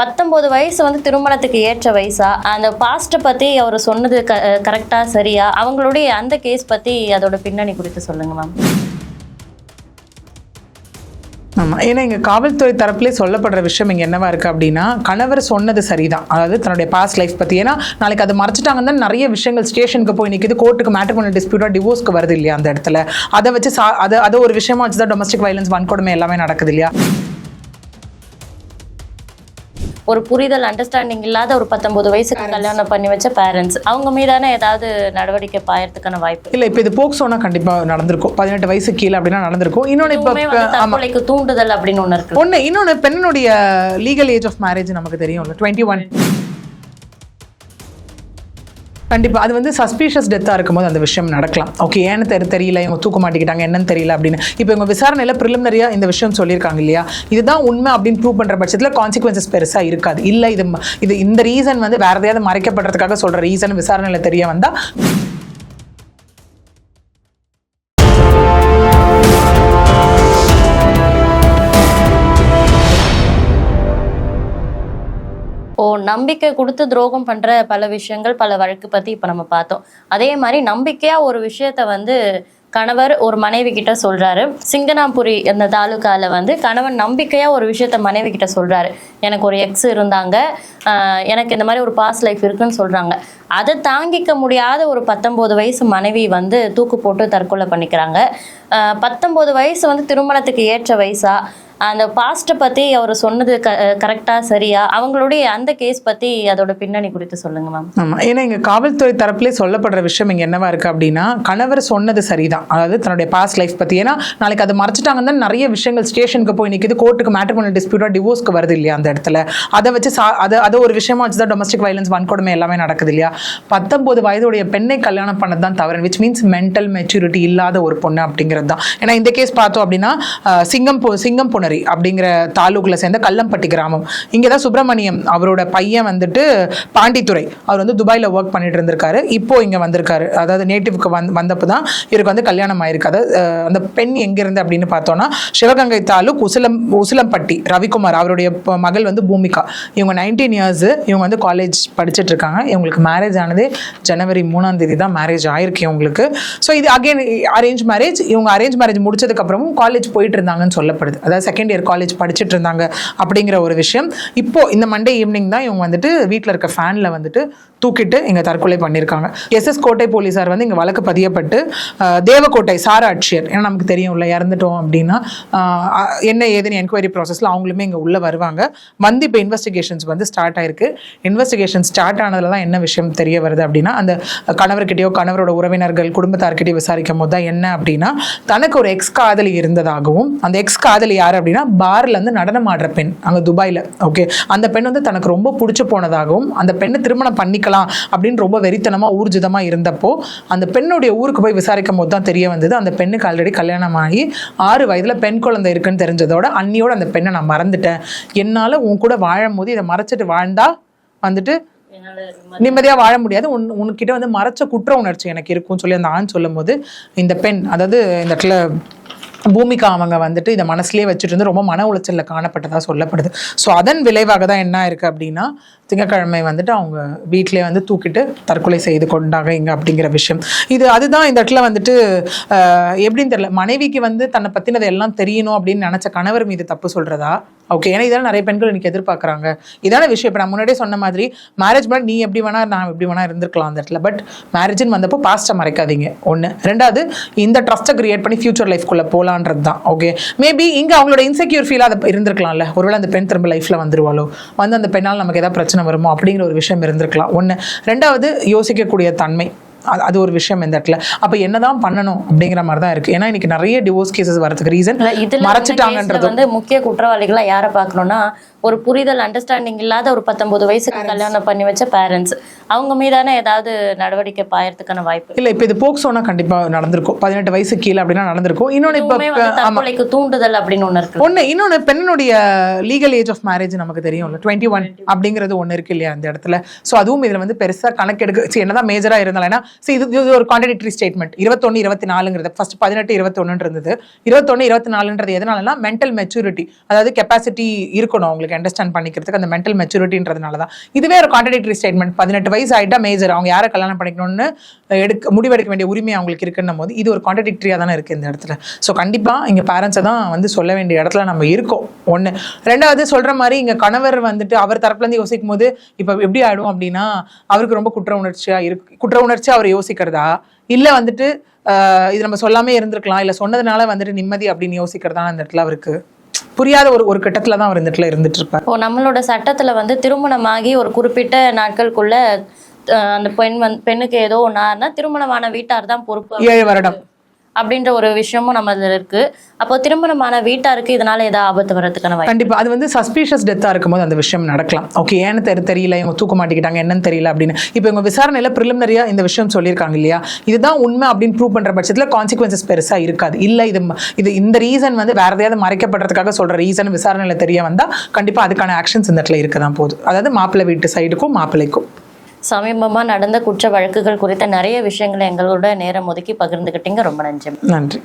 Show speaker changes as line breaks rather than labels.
பத்தொம்போது வயசு வந்து திருமணத்துக்கு ஏற்ற வயசா? அந்த பாஸ்ட்டை பற்றி அவர் சொன்னது க கரெக்டாக சரியா? அவங்களுடைய அந்த கேஸ் பற்றி அதோட பின்னணி குறித்து சொல்லுங்கள் மேம்
ஆமாம் ஏன்னா இங்கே காவல்துறை தரப்புலேயே சொல்லப்படுற விஷயம் இங்கே என்னவா இருக்குது அப்படின்னா கணவர் சொன்னது சரிதான். அதாவது தன்னுடைய பாஸ்ட் லைஃப் பற்றி ஏன்னா நாளைக்கு அதை மறைச்சிட்டாங்கன்னா நிறைய விஷயங்கள் ஸ்டேஷனுக்கு போய் நிற்கிது கோர்ட்டுக்கு மேட்ரிமோனல் டிஸ்பியூட்டாக டிவோர்ஸ்க்கு வருது இல்லையா அந்த இடத்துல. அதை வச்சு சா அதை அதை ஒரு விஷயமா வச்சு தான் டொமஸ்டிக் வயலன்ஸ் வன்கொடுமை எல்லாமே நடக்குது இல்லையா?
ஒரு புரிதல் அண்டர்ஸ்டாண்டிங் இல்லாத ஒரு பத்தொன்பது வயசுக்கு கல்யாணம் பண்ணி வச்ச பேரண்ட்ஸ் அவங்க மீதான ஏதாவது நடவடிக்கை பாயறதுக்கான வாய்ப்பு?
இல்லை இப்போ இது போக்சோனா கண்டிப்பாக நடந்திருக்கும். பதினெட்டு வயசு கீழே அப்படின்னா நடந்திருக்கும். இன்னொன்று இப்போ
தற்கொலைக்கு தூண்டுதல் அப்படின்னு ஒன்று இருக்கு.
ஒன்று இன்னொன்று பெண்ணுடைய லீகல் ஏஜ் ஆஃப் மேரேஜ் நமக்கு தெரியும்ல. டுவெண்ட்டி ஒன் கண்டிப்பாக அது வந்து சஸ்பீஷியஸ் டெத்தாக இருக்கும்போது அந்த விஷயம் நடக்கலாம். ஓகே ஏன்னு தெரி தெரியல இவங்க தூக்க மாட்டிக்கிட்டாங்க என்னன்னு தெரியல அப்படின்னு. இப்போ இவங்க விசாரணையில் ப்ரிலிமினரியாக இந்த விஷயம் சொல்லியிருக்காங்க இல்லையா? இதுதான் உண்மை அப்படின்னு ப்ரூவ் பண்ணுற பட்சத்தில் கான்சிக்வன்சஸ் பெருசாக இருக்காது. இல்லை இது இது இந்த ரீசன் வந்து வேறு எதையாவது மறைக்கப்படுறதுக்காக சொல்கிற ரீசன் விசாரணையில் தெரிய வந்தால்
நம்பிக்கை கொடுத்து துரோகம் பண்ற பல விஷயங்கள் பல வழக்கு பத்தி இப்ப நம்ம பார்த்தோம். அதே மாதிரி நம்பிக்கையா ஒரு விஷயத்த வந்து கணவர் ஒரு மனைவி கிட்ட சொல்றாரு. சிங்கனாபுரி அந்த தாலுக்கால வந்து கணவன் நம்பிக்கையா ஒரு விஷயத்த மனைவி கிட்ட சொல்றாரு. எனக்கு ஒரு எக்ஸ் இருந்தாங்க. எனக்கு இந்த மாதிரி ஒரு பாஸ் லைஃப் இருக்குன்னு சொல்றாங்க. அதை தாங்கிக்க முடியாத ஒரு பத்தொன்பது வயசு மனைவி வந்து தூக்கு போட்டு தற்கொலை பண்ணிக்கிறாங்க. பத்தொம்போது பத்தொன்பது வயசு வந்து திருமணத்துக்கு ஏற்ற வயசா? அந்த பாஸ்ட்டை பற்றி அவர் சொன்னது க கரெக்டாக சரியா? அவங்களுடைய அந்த கேஸ் பற்றி அதோட பின்னணி குறித்து சொல்லுங்க மேம்
ஆமாம் ஏன்னா எங்கள் காவல்துறை தரப்புலேயே சொல்லப்படுற விஷயம் இங்கே என்னவா இருக்குது அப்படின்னா கணவர் சொன்னது சரிதான். அதாவது தன்னுடைய பாஸ்ட் லைஃப் பற்றி ஏன்னா நாளைக்கு அதை மறைச்சிட்டாங்கன்னா நிறைய விஷயங்கள் ஸ்டேஷனுக்கு போய் நிற்கிது கோர்ட்டுக்கு மேட்ரிமோனல் டிஸ்பியூட்டாக டிவோர்ஸ்க்கு வருது இல்லையா அந்த இடத்துல. அதை வச்சு சா அதை அதை ஒரு விஷயமா வச்சு தான் டொமஸ்டிக் வயலன்ஸ் வன்கொடுமை எல்லாமே நடக்குது இல்லையா? பத்தொம்போது வயதுடைய பெண்ணை கல்யாணம் பண்ணது தான் தவறு. விச் மீன்ஸ் மென்டல் மெச்சூரிட்டி இல்லாத ஒரு பொண்ணு அப்படிங்கிறது தான். ஏன்னா இந்த கேஸ் பார்த்தோம் அப்படின்னா சிங்கம் பொ சிங்கம் புனரி அப்படிங்கிற தாலூக்கில் சேர்ந்த கல்லம்பட்டி கிராமம். இங்கே தான் சுப்பிரமணியம் அவரோட பையன் வந்துட்டு பாண்டித்துறை அவர் வந்து துபாயில் ஒர்க் பண்ணிட்டு இருந்திருக்காரு. இப்போ இங்கே வந்திருக்காரு. அதாவது நேட்டிவ்க்கு வந் வந்தப்போ தான் இவருக்கு வந்து கல்யாணம் ஆயிருக்கு அதாவது அந்த பெண் எங்கேருந்து அப்படின்னு பார்த்தோன்னா சிவகங்கை தாலுக் உசிலம் உசிலம்பட்டி ரவிக்குமார் அவருடைய மகள் வந்து பூமிகா. இவங்க நைன்டீன் இயர்ஸு இவங்க வந்து காலேஜ் படிச்சுட்டு இருக்காங்க. இவங்களுக்கு மேரேஜ் ஆனது ஜனவரி மூணாம் தேதி தான் மேரேஜ் ஆயிருக்கு இவங்களுக்கு. ஸோ இது அகைன் அரேஞ்ச் மேரேஜ் இவங்க அரேஞ்ச் மேரேஜ் முடிச்சதுக்கப்புறமும் காலேஜ் போயிட்டு இருந்தாங்கன்னு சொல்லப்படுது. அதாவது செகண்ட் இயர் காலேஜ் படிச்சுட்டு இருந்தாங்க அப்படிங்கிற ஒரு விஷயம். இப்போது இந்த மண்டே ஈவினிங் தான் இவங்க வந்துட்டு வீட்டில் இருக்க ஃபேனில் வந்துட்டு தூக்கிட்டு இங்கே தற்கொலை பண்ணியிருக்காங்க எஸ்எஸ் கோட்டை போலீஸார் வந்து இங்கே வழக்கு பதியப்பட்டு தேவக்கோட்டை சார ஆட்சியர் ஏன்னா நமக்கு தெரியும்ல இறந்துட்டோம் அப்படின்னா என்ன ஏதுன்னு என்கொயரி ப்ராசஸில் அவங்களுமே இங்கே உள்ளே வருவாங்க. வந்து இப்போ இன்வெஸ்டிகேஷன்ஸ் வந்து ஸ்டார்ட் ஆயிருக்கு. இன்வெஸ்டிகேஷன் ஸ்டார்ட் ஆனதுல தான் என்ன விஷயம் தெரிய வருது அப்படின்னா அந்த கணவர்கிட்டயோ கணவரோட உறவினர்கள் குடும்பத்தார்கிட்டயோ விசாரிக்கும் போது தான் என்ன அப்படின்னா தனக்கு ஒரு எக்ஸ் காதலி இருந்ததாகவும் அந்த எக்ஸ் காதலி யார் அப்படின்னா பார்ல இருந்து நடனம் ஆடுற பெண் அங்கே துபாயில் ஓகே அந்த பெண் வந்து தனக்கு ரொம்ப பிடிச்சி போனதாகவும் அந்த பெண்ணை திருமணம் பண்ணிக்கலாம் அப்படின்னு ரொம்ப வெறித்தனமாக ஊர்ஜிதமாக இருந்தப்போ அந்த பெண்ணுடைய ஊருக்கு போய் விசாரிக்கும் போது தான் தெரிய வந்தது அந்த பெண்ணுக்கு ஆல்ரெடி கல்யாணம் ஆகி ஆறு வயதில் பெண் குழந்தை இருக்குன்னு தெரிஞ்சதோட அன்னியோட அந்த பெண்ணை நான் மறந்துட்டேன். என்னால் உன் கூட வாழும் போது இதை மறைச்சிட்டு வாழ்ந்தா வந்துட்டு நிம்மதியா வாழ முடியாது. உன் உன்கிட்ட வந்து மறைச்ச குற்ற உணர்ச்சி எனக்கு இருக்கும்னு சொல்லி அந்த ஆண் சொல்லும்போது இந்த பெண் அதாவது இந்த இடத்துல பூமிகா அவங்க வந்துட்டு இதை மனசுலேயே வச்சுட்டு இருந்து ரொம்ப மன உளைச்சலில் காணப்பட்டதாக சொல்லப்படுது. ஸோ அதன் விளைவாக தான் என்ன இருக்குது அப்படின்னா திங்கக்கிழமை வந்துட்டு அவங்க வீட்டிலே வந்து தூக்கிட்டு தற்கொலை செய்து கொண்டாங்க இங்கே அப்படிங்கிற விஷயம். இது அதுதான் இந்த இடத்துல வந்துட்டு எப்படின்னு தெரியல. மனைவிக்கு வந்து தன்னை பற்றினது எல்லாம் தெரியணும் அப்படின்னு நினச்ச கணவர் மீது தப்பு சொல்கிறதா ஓகே ஏன்னா இதெல்லாம் நிறைய பெண்கள் இன்னைக்கு எதிர்பார்க்குறாங்க. இதான விஷயம் இப்போ நான் முன்னாடியே சொன்ன மாதிரி மேரேஜ் பண்ண நீ எப்படி வேணா நான் எப்படி வேணா இருந்திருக்கலாம் அந்த இடத்துல. பட் மேரேஜ்னு வந்தப்போ பாஸ்ட்டை மறைக்காதீங்க. ஒன்று ரெண்டாவது இந்த ட்ரஸ்ட்டை கிரியேட் பண்ணி ஃபியூச்சர் லைஃப்குள்ளே போகலான்றது தான். ஓகே மேபி இங்கே அவங்களோட இன்செக்யூர் ஃபீலாக அதை இருந்திருக்கலாம்ல. ஒருவேளை அந்த பெண் திரும்ப லைஃப்பில் வந்துருவாளோ? வந்து அந்த பெண்ணால் நமக்கு எதாவது பிரச்சனை வருமோ? அப்படிங்கிற ஒரு விஷயம் இருந்திருக்கலாம். ஒன்று ரெண்டாவது யோசிக்கக்கூடிய தன்மை. அது- ஒரு விஷயம் இந்த இடத்துல. அப்போ என்னதான் பண்ணணும் அப்படிங்கிற மாதிரி தான் இருக்கு. ஏன்னா இன்னைக்கு நிறைய டிவோர்ஸ் கேசஸ் வரதுக்கு ரீசன் மறைச்சிட்டாங்கன்றது.
வந்து முக்கிய குற்றவாளிகளா யாரை பார்க்கணும்னா ஒரு புரிதல் அண்டர்ஸ்டாண்டிங் இல்லாத ஒரு பத்தொன்பது வயசுக்கு கல்யாணம் பண்ணி வச்ச பேரண்ட்ஸ் அவங்க மீதான ஏதாவது நடவடிக்கை பாயறதுக்கான வாய்ப்பு
இல்லை இப்போ இது போக்சோனா கண்டிப்பாக நடந்திருக்கும். பதினெட்டு வயசு கீழே அப்படின்னா நடந்திருக்கும். இன்னொன்று இப்போ
தற்கொலைக்கு தூண்டுதல் அப்படின்னு ஒண்ணு இருக்கு.
ஒன்று இன்னொன்று பெண்ணுடைய லீகல் ஏஜ் ஆஃப் மேரேஜ் நமக்கு தெரியும்ல. டுவெண்ட்டி ஒன் அப்படிங்கிறது ஒன்று இருக்கு இல்லையா அந்த இடத்துல. ஸோ அதுவும் இதில் வந்து பெருசாக கணக்கெடுக்க சரி, என்னதான் மேஜராக இருந்தாலும் ஏன்னா இது இது ஒரு கான்ட்ரடிக்டரி ஸ்டேட்மெண்ட் இருபத்தொன்னு இருபத்தி நாலுங்கிறது ஃபர்ஸ்ட் பதினெட்டு இருபத்தொன்னு இருந்தது இருபத்தொன்னு இருபத்தி நாலுன்றது எதனாலனா மென்டல் மெச்சூரிட்டி அதாவது கெப்பாசிட்டி இருக்கணும் அண்டர்ஸ்டாண்ட் பண்ணிக்கிறதுக்கு அந்த மென்டல் மெச்சூரிட்டின்றதுனால தான் இதுவே ஒரு கான்ட்ரடிக்டரி ஸ்டேட்மெண்ட் பதினெட்டு வயசு ஆகிட்டா மேஜர் அவங்க யாரை கல்யாணம் பண்ணிக்கணும்னு எடுக்க முடிவெடுக்க வேண்டிய உரிமை அவங்களுக்கு இருக்குன்னும் போது இது ஒரு கான்ட்ரடிக்டரியாக தானே இருக்குது இந்த இடத்துல. ஸோ கண்டிப்பாக இங்கே பேரண்ட்ஸை தான் வந்து சொல்ல வேண்டிய இடத்துல நம்ம இருக்கோம். ஒன்று ரெண்டாவது சொல்கிற மாதிரி இங்கே கணவர் வந்துட்டு அவர் தரப்புலேருந்து யோசிக்கும் போது இப்போ எப்படி ஆகிடும் அப்படின்னா அவருக்கு ரொம்ப குற்ற உணர்ச்சியாக இருக்கு குற்ற உணர்ச்சி அவர் யோசிக்கிறதா? இல்லை வந்துட்டு இது நம்ம சொல்லாமே இருந்திருக்கலாம். இல்லை சொன்னதுனால வந்துட்டு நிம்மதி அப்படின்னு யோசிக்கிறதா அந்த இடத்துல அவருக்கு? புரியாத ஒரு ஒரு கட்டத்தில் தான் அவர் இந்த இடத்துல இருந்துட்டு இருப்பார்.
இப்போ நம்மளோட சட்டத்துல வந்து திருமணமாகி ஒரு குறிப்பிட்ட நாட்களுக்குள்ள அந்த பெண் வந்து பெண்ணுக்கு ஏதோ ஒன்னாருன்னா திருமணமான வீட்டார் தான் பொறுப்பு.
ஏழு வருடம்.
அப்படின்ற ஒரு விஷயமும் நம்ம அதில் இருக்கு. அப்போ திருமணமான வீட்டாருக்கு இதனால ஏதாவது ஆபத்து வர்றதுக்கான வாய்ப்பு
கண்டிப்பா. அது வந்து சஸ்பீஷியஸ் டெத்தாக இருக்கும்போது அந்த விஷயம் நடக்கலாம். ஓகே ஏன்னு தெரி தெரியல இவங்க தூக்க மாட்டிக்கிட்டாங்க என்னன்னு தெரியல அப்படின்னு. இப்போ இவங்க விசாரணையில் ப்ரிலிமினரியா இந்த விஷயம் சொல்லியிருக்காங்க இல்லையா? இதுதான் உண்மை அப்படின்னு ப்ரூவ் பண்ற பட்சத்தில் கான்சிக்வன்சஸ் பெருசா இருக்காது. இல்லை இது இது இந்த ரீசன் வந்து வேற எதையாவது மறைக்கப்படுறதுக்காக சொல்ற ரீசன் விசாரணையில் தெரிய வந்தா கண்டிப்பா அதுக்கான ஆக்ஷன்ஸ் இந்த இடத்துல இருக்க தான் போகுது. அதாவது மாப்பிள்ளை வீட்டு சைடுக்கும் மாப்பிள்ளைக்கும்.
சமீபமா நடந்த குற்ற வழக்குகள் குறித்த நிறைய விஷயங்களை எங்களோட நேரம் ஒதுக்கி பகிர்ந்துக்கிட்டீங்க ரொம்ப நன்றி.
நன்றி.